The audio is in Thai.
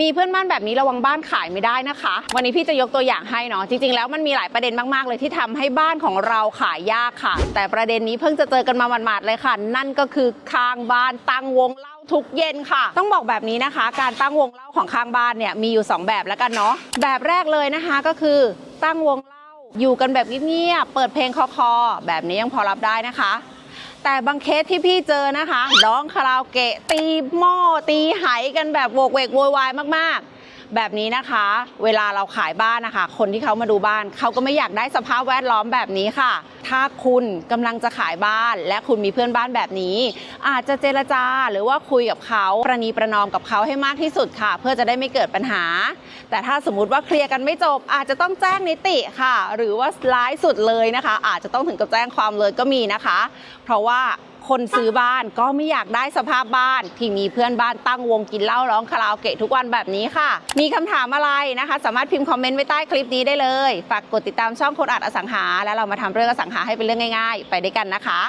มีเพื่อนบ้านแบบนี้ระวังบ้านขายไม่ได้นะคะ วันนี้พี่จะยกตัวอย่างให้เนาะจริงๆแล้วมันมีหลายประเด็นมากๆเลยที่ทำให้บ้านของเราขายยากค่ะ แต่ประเด็นนี้เพิ่งจะเจอกันมาหมาดๆเลยค่ะ นั่นก็คือข้างบ้านตั้งวงเล่าทุกเย็นค่ะ ต้องบอกแบบนี้นะคะ การตั้งวงเล่าของข้างบ้านเนี่ยมีอยู่ 2 แบบแล้วกันเนาะแบบแรกเลยนะคะก็คือตั้งวงเล่าอยู่กันแบบเงียบๆเปิดเพลงคอๆแบบนี้ยังพอรับได้นะคะ แต่บางเคสที่พี่เจอนะคะร้องคาราโอเกะตีหม้อตีไหกันแบบโวกเวกโวยวายมากๆ แบบนี้นะคะ เวลาเราขายบ้านนะคะ คนที่เขามาดูบ้าน เขาก็ไม่อยากได้สภาพแวดล้อมแบบนี้ค่ะ ถ้าคุณกำลังจะขายบ้าน และคุณมีเพื่อนบ้านแบบนี้ อาจจะเจรจาหรือว่าคุยกับเขาประนีประนอมกับเขาให้มากที่สุดค่ะ เพื่อจะได้ไม่เกิดปัญหา แต่ถ้าสมมุติว่าเคลียร์กันไม่จบ อาจจะต้องแจ้งนิติค่ะ หรือว่าร้ายสุดเลยนะคะ อาจจะต้องถึงกับแจ้งความเลยก็มีนะคะ เพราะว่า คนซื้อบ้านก็ไม่อยากได้สภาพบ้าน ที่มีเพื่อนบ้านตั้งวงกินเหล้าร้องคาราโอเกะทุกวันแบบนี้ค่ะ มีคำถามอะไรนะคะ สามารถพิมพ์คอมเมนต์ไว้ใต้คลิปนี้ได้เลย ฝากกดติดตามช่องคนอัดอสังหา แล้วเรามาทำเรื่องอสังหาให้เป็นเรื่องง่าย ๆ ไปด้วยกันนะคะ